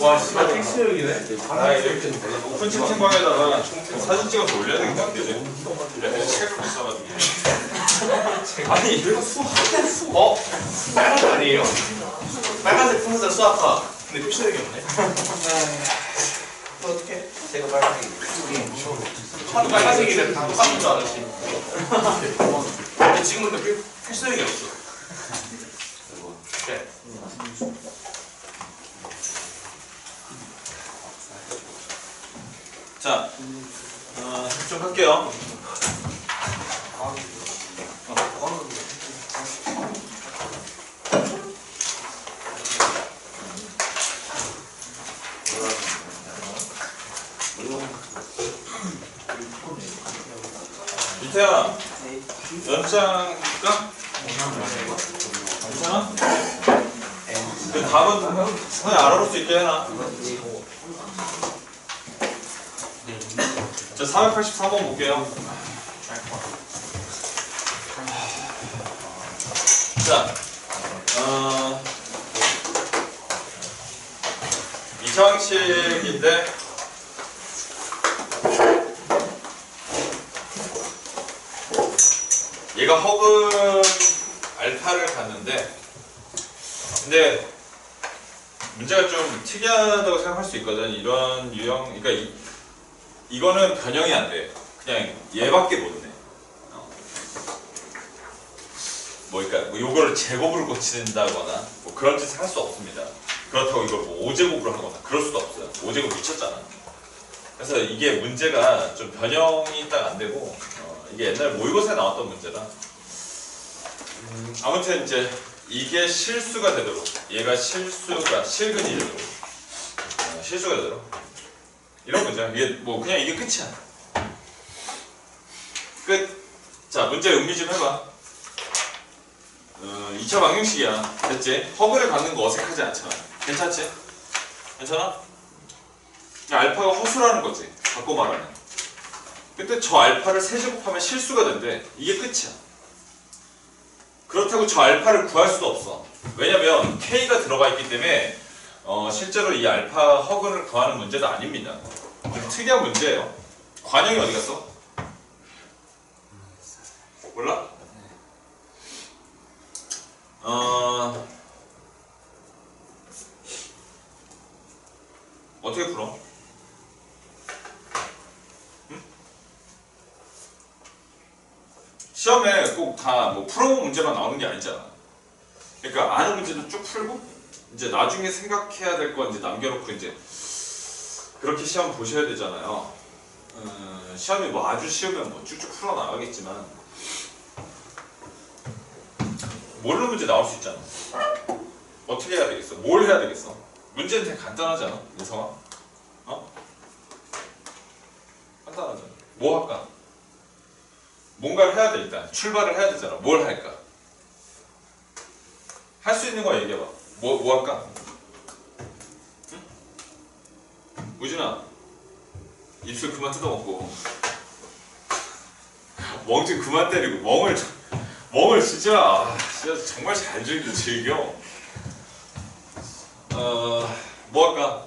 와, 씨발 텍스트력이네. 아, 이렇게 오픈 채팅방에다가 사진 찍어서 올려야 되겠다. 내가 책을 못 사가지고. 아니, 이거 수학, 수 어? 빨간색 아니에요? 빨간색 풍선 수학과 근데 표시력이 없네 또 어떻게? 제가 빨간색이 하도 빨간색이래 다 똑같은 줄 알았지 근데 지금은 표- 표시력이 없어 그래 자, 어, 좀 할게요. 이태야, 연장일까? 괜찮아? 그 답은 선이 알아볼 수 있게 해놔. 자, 483번 볼게요. 자, 어, 2차 방식인데, 얘가 허근 알파를 갖는데, 근데 문제가 좀 특이하다고 생각할 수 있거든. 이런 유형, 그러니까 이, 이거는 변형이 안 돼. 그냥 얘밖에 못 내. 어. 뭐, 그러니까 뭐 요거를 제곱으로 고친다거나 뭐 그런 짓을 할 수 없습니다. 그렇다고 이걸 뭐 5제곱으로 하거나 그럴 수도 없어요. 5제곱 미쳤잖아. 그래서 이게 문제가 좀 변형이 딱 안 되고 어, 이게 옛날 모의고사에 나왔던 문제라 음, 아무튼 이제 이게 실수가 되도록 얘가 실수가 실근이 되도록 어, 실수가 되도록 이런 문제야. 이게 뭐 그냥 이게 끝이야. 끝. 자 문제 음미 좀 해봐. 어, 2차 방정식이야. 됐지? 허그를 갖는 거 어색하지 않잖아. 괜찮지? 괜찮아? 알파가 허수라는 거지. 바꿔 말하면. 근데 저 알파를 세제곱하면 실수가 된대. 이게 끝이야. 그렇다고 저 알파를 구할 수도 없어. 왜냐면 K가 들어가 있기 때문에 어, 실제로 이 알파 허근을 구하는 문제도 아닙니다. 좀 특이한 문제예요. 관형이 어디 갔어? 몰라? 어... 어떻게 풀어? 응? 시험에 꼭 다 뭐 풀어본 문제만 나오는 게 아니잖아. 그러니까 아는 문제도 쭉 풀고 이제 나중에 생각해야 될 건 이제 남겨놓고 이제 그렇게 시험 보셔야 되잖아요. 어, 시험이 뭐 아주 쉬우면 뭐 쭉쭉 풀어 나가겠지만 모르는 문제 나올 수 있잖아. 어떻게 해야 되겠어? 뭘 해야 되겠어? 문제는 되게 간단하잖아, 민성아. 어? 간단하잖아. 뭐 할까? 뭔가를 해야 돼 일단. 출발을 해야 되잖아. 뭘 할까? 할 수 있는 거 얘기해봐. 뭐, 뭐 할까? 응? 우진아, 입술 그만 뜯어먹고. 멍 좀 그만 때리고, 멍을, 멍을 진짜, 아, 진짜 정말 잘 즐겨, 즐겨. 어, 뭐 할까?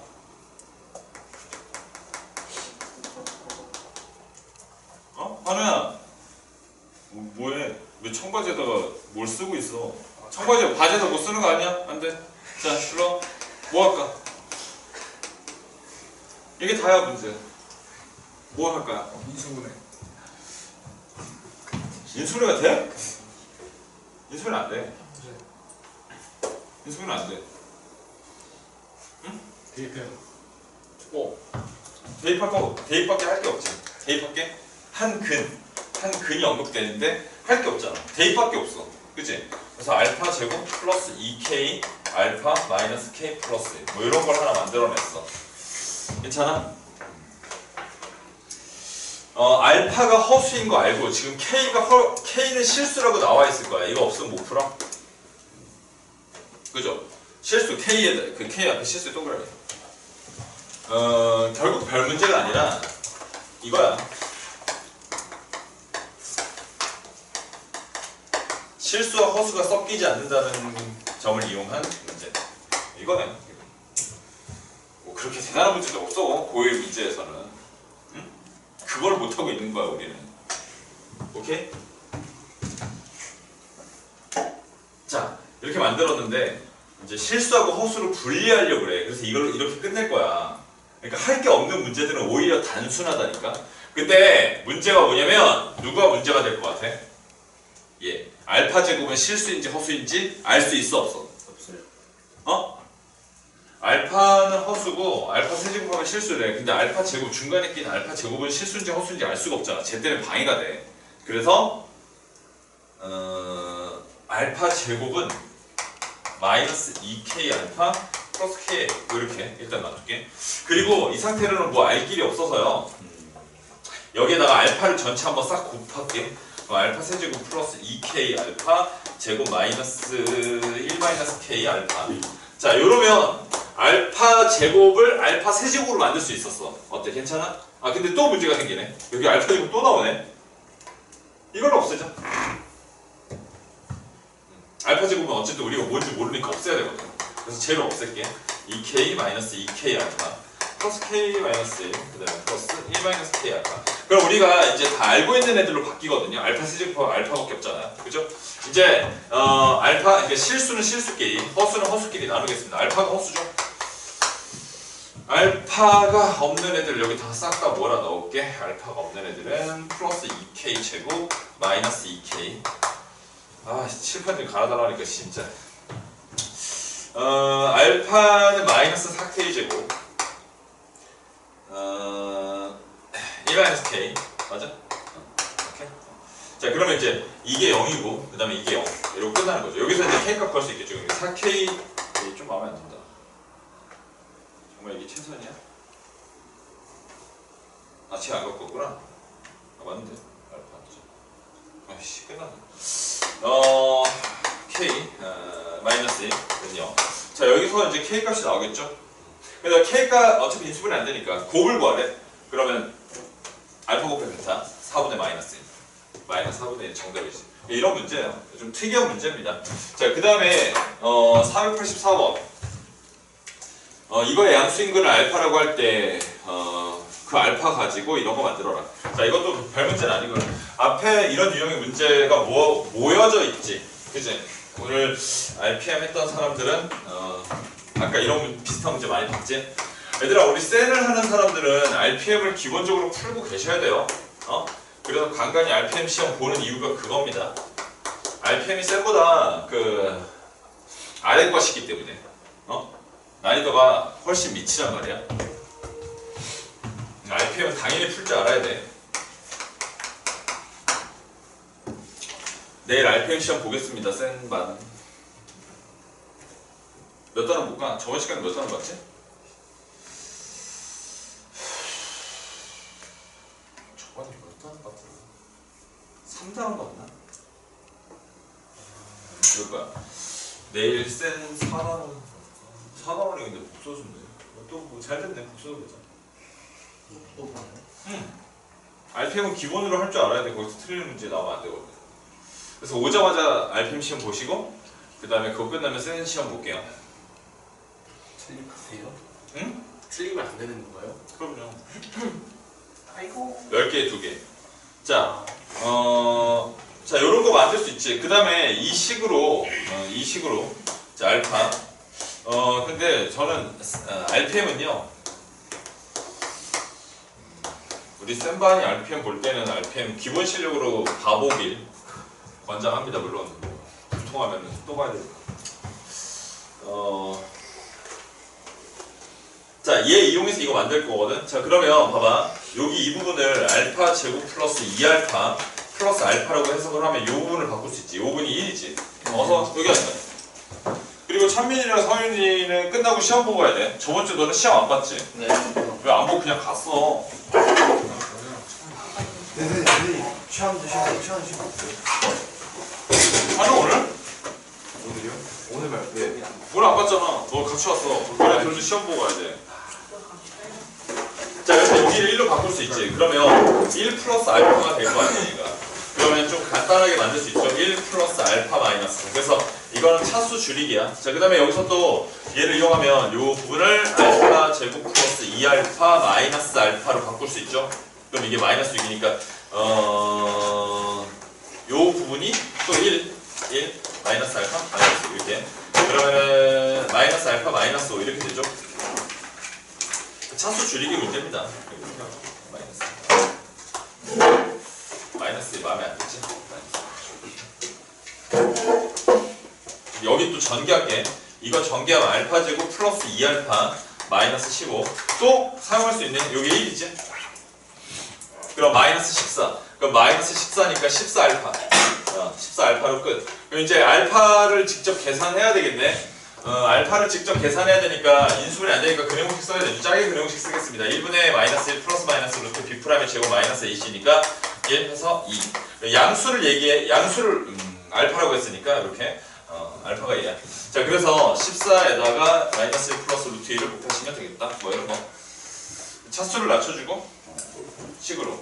어? 하루야, 뭐, 뭐해? 왜 청바지에다가 뭘 쓰고 있어? 청바지 바지에다 뭐 쓰는 거 아니야? 안 돼. 자, 불러. 뭐 할까? 이게 다야 문제. 뭐 할까? 인수분해. 인수분해가 돼? 인수분해 안 돼. 인수분해 안 돼. 대입해요. 어. 대입할 거, 대입밖에 할 게 없지. 대입밖에 한 근, 한 근이 언급되는데 할 게 없잖아. 대입밖에 없어. 그치? 그래서 알파 제곱 플러스 2k 알파 마이너스 k 플러스 1. 뭐 이런 걸 하나 만들어냈어. 괜찮아? 어, 알파가 허수인 거 알고 지금 k가 허, k는 실수라고 나와 있을 거야. 이거 없으면 못 풀어. 그죠? 실수 k에 그 k 앞에 실수 동그라미. 어, 결국 별 문제가 아니라 이거야. 실수와 허수가 섞이지 않는다는 점을 이용한 문제. 이거네. 그렇게 대단한 문제도 없어 고일 문제에서는 응? 그걸 못하고 있는 거야 우리는 오케이? 자 이렇게 만들었는데 이제 실수하고 허수를 분리하려고 그래 그래서 이걸 이렇게 끝낼 거야 그러니까 할 게 없는 문제들은 오히려 단순하다니까 근데 문제가 뭐냐면 누가 문제가 될 것 같아? 예 알파 제곱은 실수인지 허수인지 알 수 있어 없어? 없어요. 어? 알파는 허수고 알파 세제곱하면 실수래. 근데 알파 제곱 중간에 낀 알파 제곱은 실수인지 허수인지 알 수가 없잖아. 쟤 때문에 방해가 돼. 그래서 어, 알파 제곱은 마이너스 2k 알파 플러스 k 이렇게 일단 놔둘게. 그리고 이 상태로는 뭐 알 길이 없어서요. 여기에다가 알파를 전체 한번 싹 곱할게. 알파 세제곱 플러스 2k 알파 제곱 마이너스 1 마이너스 k 알파. 자, 이러면 알파 제곱을 알파 세제곱으로 만들 수 있었어. 어때? 괜찮아? 아, 근데 또 문제가 생기네. 여기 알파 제곱 또 나오네. 이걸 없애자. 음. 알파 제곱은 어쨌든 우리가 뭔지 모르니까 없애야 되거든. 그래서 쟤를 없앨게. 2k 마이너스 2k 알파 플러스 k 마이너스 1 그다음에 플러스 1 마이너스 k 알파. 그럼 우리가 이제 다 알고 있는 애들로 바뀌거든요. 알파 세제곱하고 알파밖에 없잖아요. 그죠? 이제 어, 알파 그러니까 실수는 실수끼리, 허수는 허수끼리 나누겠습니다. 알파가 허수죠. 알파가 없는 애들 여기 다 싹 다 몰아 넣을게. 알파가 없는 애들은 플러스 2k 제곱 마이너스 2k. 아 칠판 좀 갈아달라니까 진짜. 어 알파는 마이너스 4k 제곱. 어 1 마이너스 k 맞아? 어, 오케이. 자 그러면 이제 이게 0이고 그 다음에 이게 0 이러고 끝나는 거죠. 여기서 이제 k 값 구할 수 있겠죠. 4k 좀 마음에 안 든다. 정말 이게 최선이야? 아, 쟤안 갖고 왔구나. 아, 맞는데. 알파. 아이씨, 끝났네. 어, K, 어, 마이너스 1은요. 자, 여기서 이제 K 값이 나오겠죠? 그래서 K 값, 어차피 인수분이 안 되니까 곱을 구하래. 그러면 알파 곱해 베타 4분의 마이너스 1. 마이너스 4분의 1 정답이지. 이런 문제예요. 좀 특이한 문제입니다. 자, 그 다음에, 어, 484번. 어, 이거의 양수인 거를 알파라고 할 때, 어, 그 알파 가지고 이런 거 만들어라. 자, 이것도 별 문제는 아니고, 앞에 이런 유형의 문제가 모, 모여져 있지. 그지? 오늘 RPM 했던 사람들은, 어, 아까 이런 문- 비슷한 문제 많이 봤지? 얘들아, 우리 셀을 하는 사람들은 RPM을 기본적으로 풀고 계셔야 돼요. 어? 그래서 간간히 RPM 시험 보는 이유가 그겁니다. RPM이 셀보다 그, 아래 것이기 때문에. 어? 난이도가 훨씬 미치란 말이야. RPM은 당연히 풀 줄 알아야 돼. 내일 RPM 시험 보겠습니다. 센반. 몇 단원 볼까? 저번 시간에 몇 단원 봤지? 저번에 몇단 같은 3단원 봤나? 그럴 거야. 내일 센 4단원. 4단원이 근데 복소수인데. 또뭐 잘 됐네. 복소수 보자. 또 보나요? RPM은 기본으로 할 줄 알아야 돼. 거기서 틀리는 문제 나오면 안 되거든. 그래서 오자마자 RPM 시험 보시고 그 다음에 그거 끝나면 센 시험 볼게요. 돼요? 응? 틀리면 안 되는 건가요? 그럼요. 아이고 10개, 2개. 자, 어, 자, 요런 거 만들 수 있지. 그 다음에 이 식으로, 어, 이 식으로. 자, 알파. 어, 근데 저는, 어, RPM은요. 우리 센반이 RPM 볼 때는 RPM 기본 실력으로 봐보길 권장합니다, 물론. 통하면 또 봐야 되니까. 어, 자, 얘 이용해서 이거 만들 거거든. 자, 그러면 봐봐. 여기 이 부분을 알파 제곱 플러스 2알파 플러스 알파라고 해석을 하면 이 부분을 바꿀 수 있지. 이 부분이 1이지. 어서 여기 앉아. 그리고 찬민이랑 서윤이는 끝나고 시험 보고 가야 돼. 저번 주 너는 시험 안 봤지? 네 왜 안 보고 그냥 갔어? 네, 선생님, 시험도 시험, 시험 시험 없어요? 하는 오늘? 오늘이요? 오늘 말, 네. 오늘 안 봤잖아. 너 같이 왔어. 그래, 그래도 시험 보고 가야 돼. 자, 그래서 여기를 1로 바꿀 수 있지. 그러면 1 플러스 알파가 될거 얘가. 그러면 좀 간단하게 만들 수 있죠. 1 플러스 알파 마이너스. 그래서 이거는 차수 줄이기야. 자, 그 다음에 여기서 또 얘를 이용하면 이 부분을 알파 제곱 플러스 2알파 마이너스 알파로 바꿀 수 있죠. 그럼 이게 마이너스 6이니까 어... 요 부분이 또 1, 1 마이너스 알파 마이너스 이렇게 그러면은 마이너스 알파 마이너스 5 이렇게 되죠. 차수 줄이기 문제입니다. 마이너스. 마이너스 마음에 안 들지? 여기 또 전개할게. 이거 전개하면 알파 제곱 플러스 2알파 마이너스 15. 또 사용할 수 있는 여기 1이지? 그럼 마이너스 14. 그럼 마이너스 14니까 14알파. 어, 14알파로 끝. 그럼 이제 알파를 직접 계산해야 되겠네. 어, 알파를 직접 계산해야 되니까 인수분해 안 되니까 근형식 써야 되죠. 짜게 근형식 쓰겠습니다. 1분의 마이너스 1 플러스 마이너스 루트 b 프라임의 제곱 마이너스 ac니까 1 해서 2. 양수를 얘기해 양수를 음, 알파라고 했으니까 이렇게 어, 알파가 2야. 자 그래서 14에다가 마이너스 1 플러스 루트 2를 곱하시면 되겠다. 뭐 이런 거. 차수를 낮춰주고 식으로.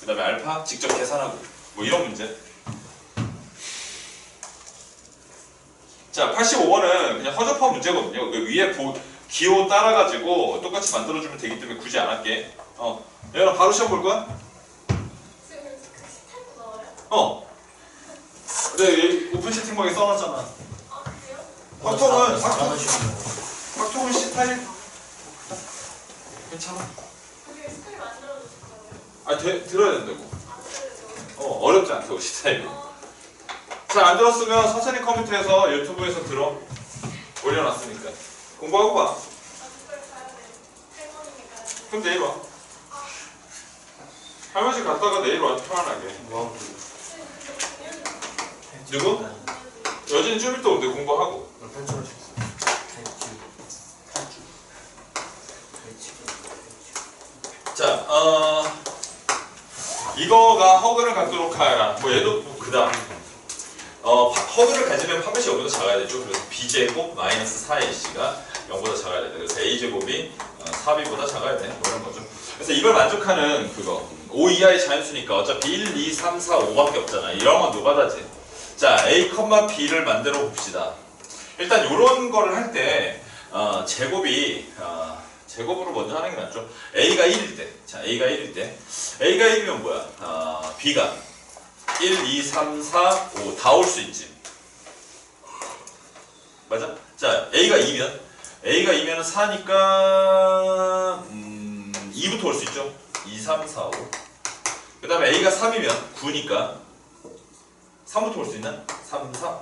그 다음에 알파 직접 계산하고 뭐 이런 문제. 자, 85번은 그냥 허접한 문제거든요. 그 위에 보, 기호 따라가지고 똑같이 만들어주면 되기 때문에 굳이 안 할게. 어. 얘들아, 바로 시험 볼 거야? 그? 어. 근데 여기 오픈 채팅방에 써놨잖아. 아 그래요? 확통은, 잘 확통, 하시는 확통은 C 타입. 괜찮아. 아, 되, 들어야 된다고. 아? 어, 어렵지 않다고, C 타입이. 잘 안 들었으면 선생님 컴퓨터에서 유튜브에서 들어. 올려놨으니까. 공부하고 봐. 그럼 내일 와. 할머니 갔다가 내일 와, 편안하게. 뭐 누구? 여진이 좀 이따 온대, 공부하고. 자, 어, 이거가 허그를 갖도록 하여라. 뭐 얘도 뭐 그다음. 어, 파- 허그를 가지면 파벳이 0보다 작아야 되죠. 그래서 b제곱 마이너스 4ac가 0보다 작아야 돼. 그래서 a제곱이 어, 4b보다 작아야 돼. 뭐 이런 거죠. 그래서 이걸 만족하는 그거 5 이하의 자연수니까 어차피 1, 2, 3, 4, 5밖에 없잖아. 이런 건 노가다지. 자, a, b를 만들어 봅시다. 일단 이런 거를 할때 어, 제곱이 어, 제곱으로 먼저 하는 게 낫죠. a가 1일 때, 자 a가 1일 때, a가 1이면 뭐야? 어, b가 1, 2, 3, 4, 5 다 올 수 있지. 맞아? 자 a가 2면 a가 2면 4니까 음, 2부터 올 수 있죠. 2, 3, 4, 5. 그 다음에 a가 3이면 9니까 3부터 올 수 있나? 3, 4, 5.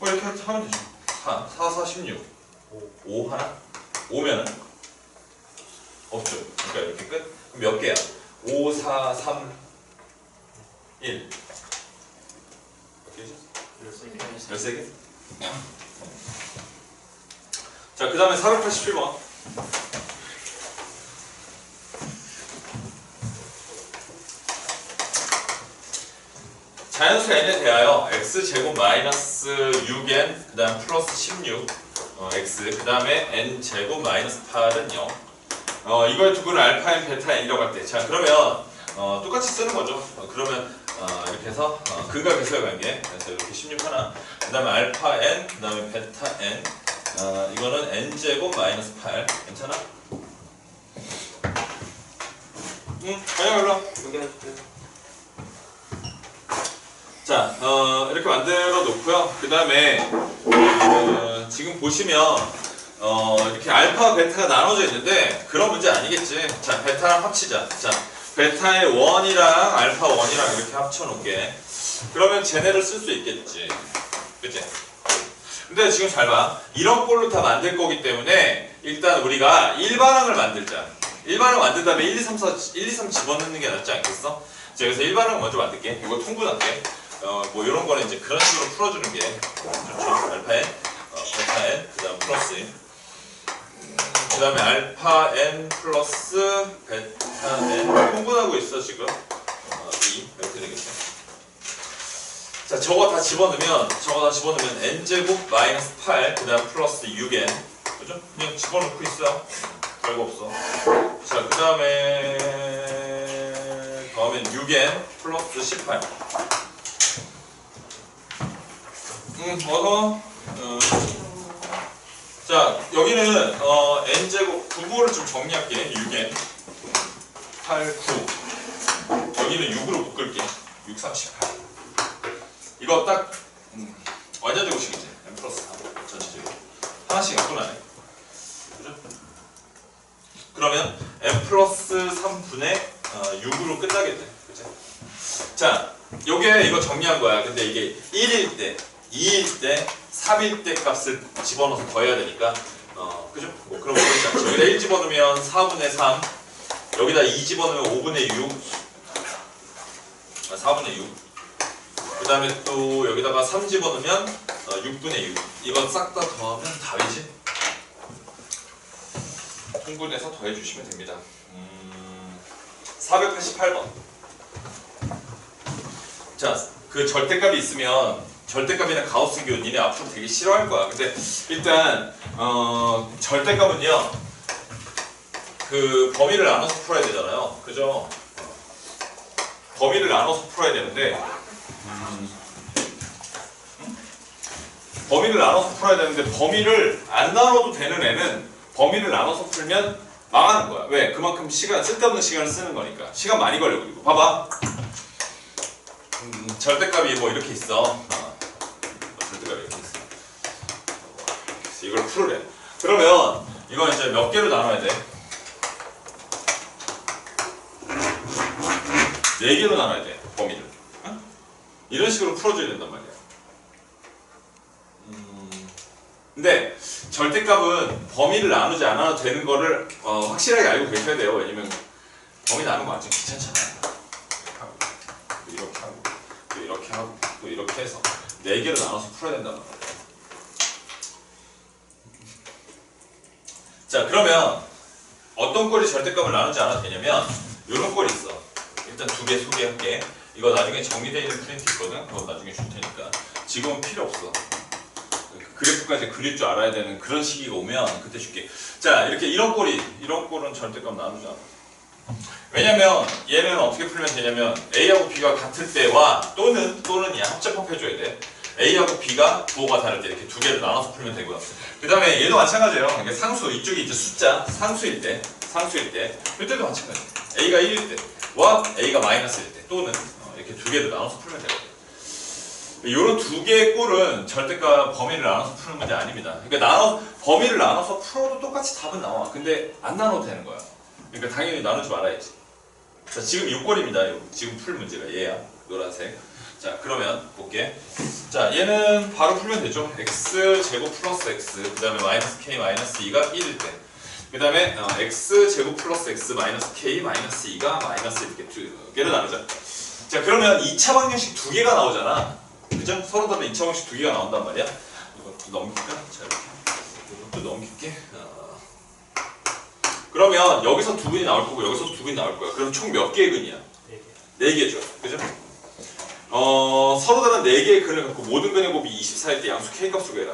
뭐 이렇게 하면 되죠. 4, 4, 4, 16. 5 하나? 5면은? 없죠. 그러니까 이렇게 끝? 그럼 몇 개야? 5, 4, 3, 1. 몇 개지? 13개? 자, 그 다음에 487번. 자연수가 n에 대하여 x제곱 마이너스 6n 그 다음 플러스 16 어, x 그 다음에 n제곱 마이너스 8은 0 어, 이걸 두고는 알파 n 베타 n이라고 할 때 자 그러면 어, 똑같이 쓰는 거죠 어, 그러면 어, 이렇게 해서 어, 근과 계수의 관계 그래서 이렇게 16 하나 그 다음에 알파 n 그 다음에 베타 n 어, 이거는 n제곱 마이너스 8 괜찮아? 응, 가요 일로 와. 자, 어, 이렇게 만들어 놓고요. 그 다음에, 어, 지금 보시면, 어, 이렇게 알파, 베타가 나눠져 있는데, 그런 문제 아니겠지. 자, 베타랑 합치자. 자, 베타의 1이랑 알파 1이랑 이렇게 합쳐놓게. 그러면 쟤네를 쓸 수 있겠지. 그치? 근데 지금 잘 봐. 이런 꼴로 다 만들 거기 때문에, 일단 우리가 일반항을 만들자. 일반항 만든 다음에 1, 2, 3, 4, 1, 2, 3 집어넣는 게 낫지 않겠어? 자, 그래서 일반항 먼저 만들게. 이거 통분할게. 어, 뭐 이런 거는 이제 그런 식으로 풀어주는 게 좋죠. 알파 n, 어, 베타 n, 그 다음 플러스. 그 다음에 알파 n 플러스 베타 n 통분하고 있어 지금. 어, 2 이렇게 되겠죠. 자, 저거 다 집어넣으면 저거 다 집어넣으면 n 제곱 마이너스 8, 그 다음 플러스 6n. 그죠? 그냥 집어넣고 있어. 별거 없어. 자, 그 다음에 6 6n 플러스 18 음, 어서 어, 자 여기는 어, n제곱 부호를 좀 정리할게. 6n 8, 9 여기는 6으로 묶을게. 6, 3, 18 이거 딱 음, 완전 제곱식이지 n 플러스 3 전체적으로 하나씩 갖고 나네. 그죠? 그러면 n 플러스 3분의 어, 6으로 끝나게 돼 그죠? 자 요게 이거 정리한 거야. 근데 이게 1일 때 2일 때 3일 때 값을 집어넣어서 더해야 되니까. 어 그죠? 뭐 그런 거 그렇지 않죠? 여기다 1 집어넣으면 4분의 3 여기다 2 집어넣으면 5분의 6 아, 4분의 6그 다음에 또 여기다가 3 집어넣으면 어, 6분의 6 이건 싹 다 더하면 답이지? 통분해서 더해주시면 됩니다. 음, 488번. 자, 그 절대값이 있으면 절대값이나 가우스교 니네 앞으로 되게 싫어할 거야. 근데 일단 어, 절대값은요. 그 범위를 나눠서 풀어야 되잖아요. 그죠? 어. 범위를 나눠서 풀어야 되는데 음, 범위를 나눠서 풀어야 되는데 범위를 안 나눠도 되는 애는 범위를 나눠서 풀면 망하는 거야. 왜? 그만큼 시간 쓸데없는 시간을 쓰는 거니까. 시간 많이 걸려 그리고. 봐봐. 음, 절대값이 뭐 이렇게 있어. 어. 절대값이 이렇게 있어. 그래서 이걸 풀으래. 그러면 이건 이제 몇 개로 나눠야 돼? 네 개로 나눠야 돼. 범위를. 어? 이런 식으로 풀어줘야 된단 말이야. 음, 근데 절대값은 범위를 나누지 않아도 되는 거를 어, 확실하게 알고 계셔야 돼요. 왜냐면 범위 나누는 거 완전 귀찮잖아요. 이렇게 하고 또 이렇게 하고 또 이렇게 해서 네 개로 나눠서 풀어야 된단 말이야. 자 그러면 어떤 꼴이 절대값을 나누지 않아도 되냐면 이런 꼴이 있어. 일단 두 개 소개할게. 이거 나중에 정리되어 있는 프린트 있거든. 그거 나중에 줄 테니까. 지금은 필요 없어. 그래프까지 그릴 줄 알아야 되는 그런 시기가 오면 그때 줄게. 자 이렇게 이런 꼴이 이런 꼴은 절대값 나누지 않아. 왜냐면 얘는 어떻게 풀면 되냐면 A하고 B가 같을 때와 또는 또는 야 합접합 해줘야 돼. A하고 B가 부호가 다를 때 이렇게 두 개를 나눠서 풀면 되고요. 그 다음에 얘도 마찬가지예요. 이게 상수 이쪽이 이제 숫자 상수일 때 상수일 때 이때도 마찬가지. A가 1일 때와 A가 마이너스일 때 또는 어, 이렇게 두 개를 나눠서 풀면 되거든요. 이런 두 개의 꼴은 절대값 범위를 나눠서 푸는 문제 아닙니다. 그러니까 나눠 범위를 나눠서 풀어도 똑같이 답은 나와. 근데 안 나눠도 되는 거야. 그러니까 당연히 나누지 말아야지. 자, 지금 6권입니다. 지금 풀 문제가 얘야. 노란색. 자, 그러면 볼게. 자, 얘는 바로 풀면 되죠. x 제곱 플러스 x, 그 다음에 마이너스 k 마이너스 2가 1일 때. 그 다음에 어, x 제곱 플러스 x 마이너스 k 마이너스 2가 마이너스 이렇게 두 개를 나누자. 자, 그러면 2차 방정식 두 개가 나오잖아. 그죠? 서로 다른 2차 방정식 두 개가 나온단 말이야. 이것도 넘길까? 자, 이렇게. 이것도 넘길게. 어. 그러면 여기서 두 분이 나올 거고 여기서 두 분이 나올 거야. 그럼 총 몇 개의 근이야? 네 개죠. 그죠? 어, 서로 다른 네 개의 근을 갖고 모든 근의 곱이 24일 때 양수 k 값을 구해라.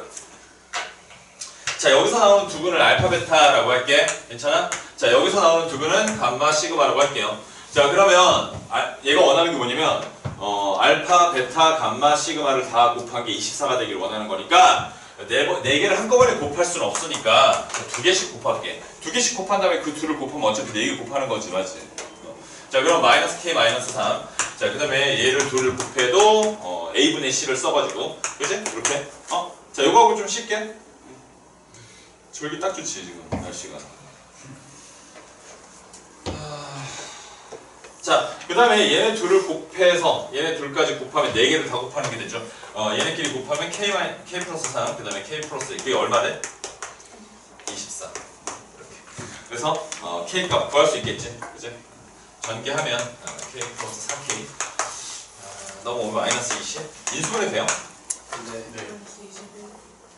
자, 여기서 나오는 두 근을 알파 베타라고 할게. 괜찮아? 자, 여기서 나오는 두 근은 감마 시그마라고 할게요. 자, 그러면 아, 얘가 원하는 게 뭐냐면 어, 알파, 베타, 감마, 시그마를 다 곱한 게 24가 되기를 원하는 거니까 네, 번- 네 개를 한꺼번에 곱할 수는 없으니까 두 개씩 곱할게. 두 개씩 곱한 다음에 그 둘을 곱하면 어차피 네 개 곱하는 거지, 맞지? 어. 자, 그럼 마이너스 k 마이너스 3. 자, 그 다음에 얘를 둘을 곱해도 어, a분의 c를 써가지고, 그지? 이렇게. 어? 자, 요거하고 좀 쉽게. 졸기 딱 좋지, 지금 날씨가. 자, 그 다음에 얘네 둘을 곱해서 얘네 둘까지 곱하면 4개를 다 곱하는 게 되죠. 어, 얘네끼리 곱하면 k, k 플러스 3, 그 다음에 k 플러스 1, 그게 얼마래? 24. 이렇게. 그래서 어, k 값 구할 수 있겠지. 그지? 전개하면 어, k 플러스 3k 어, 넘어오면 마이너스 20. 인수분해 돼요? 네. 네.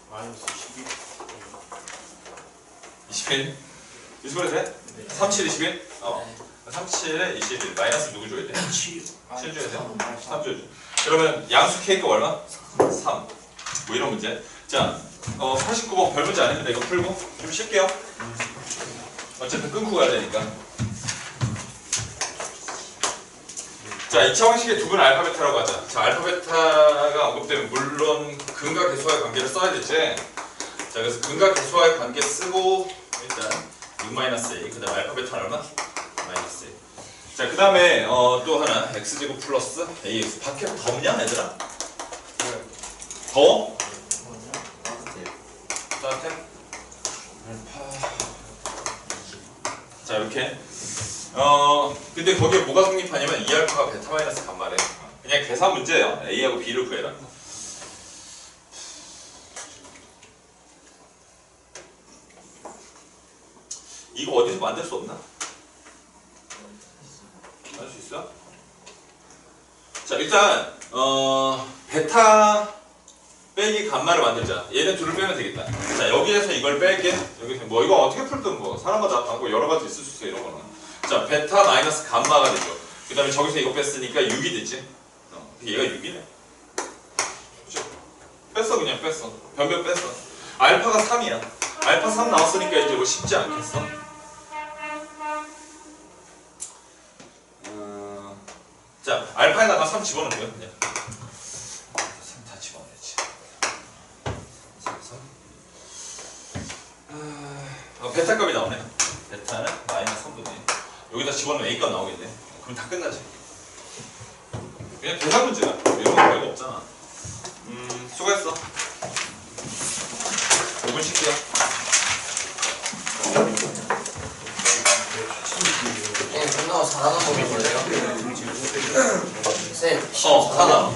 마이너스 12. 21. 인수분해 돼? 37, 21? 어. 37에 21. 마이너스 누구 줘야 돼? 7. 7 줘야 돼? 3 줘야 돼. 그러면 양수 k가 얼마? 3. 뭐 이런 문제. 자, 어, 89번 별 문제 아닙니다. 이거 풀고 좀 쉴게요. 어쨌든 끊고 가야 되니까. 자, 2차 방식의 두 분 알파 베타라고 하자. 자, 알파 베타가 언급되면 물론 근과 계수와의 관계를 써야 되지. 자, 그래서 근과 계수와의 관계 쓰고 일단 6-a 그 다음에 알파 베타는 얼마? 마이너스 a 자, 그 다음에 어, 또 하나 x제곱 플러스 ax 밖에 더 없냐 얘들아? 더? 따뜻해? 알파 자 이렇게 어 근데 거기에 뭐가 성립하냐면 이 알파가 베타 마이너스 감마래. 그냥 계산 문제예요. A하고 b를 구해라. 이거 어디서 만들 수 없나? 만들 수 있어? 자 일단 어 베타 빼기 감마를 만들자. 얘네 둘을 빼면 되겠다. 자 여기에서 이걸 뺄게. 여기서 뭐 이거 어떻게 풀든 뭐 사람마다 방법 여러 가지 있을 수 있어 이런 거는 자 베타 마이너스 감마가 되죠. 그 다음에 저기서 이거 뺐으니까 6이 되지. 어, 얘가 6이네. 그죠? 뺐어 그냥 뺐어. 변변 뺐어. 알파가 3이야. 알파 3 나왔으니까 이제 뭐 쉽지 않겠어? 음, 자 알파에다가 3 집어넣으면 그냥 3다 집어넣어야지. 그래서 어, 베타 값이 나오네 베타는 마이너스 3분의 여기다 집어넣으면 A 값 나오겠네. 그럼 다 끝나지. 그냥 계산 문제야 이런 거 별거 없잖아. 음 수고했어. 5분 쉴게요. 네, 끝나고 잘하는 법이 뭐예요? 쌤, 어 4단어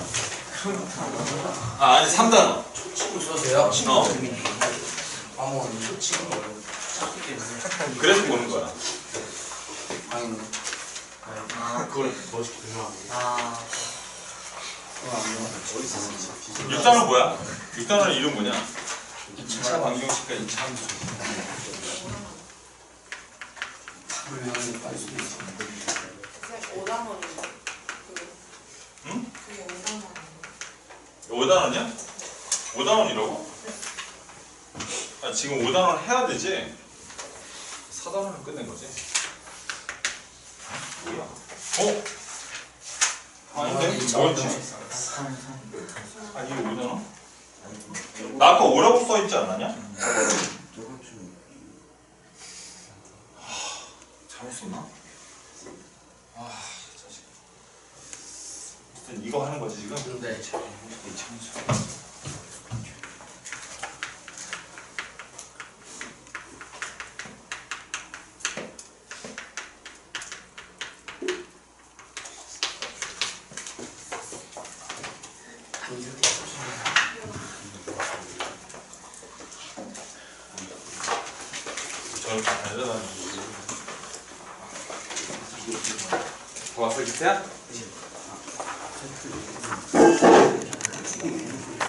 아 아니 3단어. 초치고 써세요? 어. 아무 초치고 그래서 보는 거야 아니 아 그걸 멋있게 설명하고 아 6단어 뭐야? 6단어 이름 뭐냐? 2차 방정식과 2차 함수 불명이 빨리 수도 있어 쌤 5단원인데 응? 그게 5단원 5단원이야? 5단원이라고? 아 지금 5단원 해야 되지? 4단원은 끝낸 거지? 뭐야? 어? 아닌데? 뭐였지? 아 이게 5단원? 나 아까 5라고 써있지 않았냐?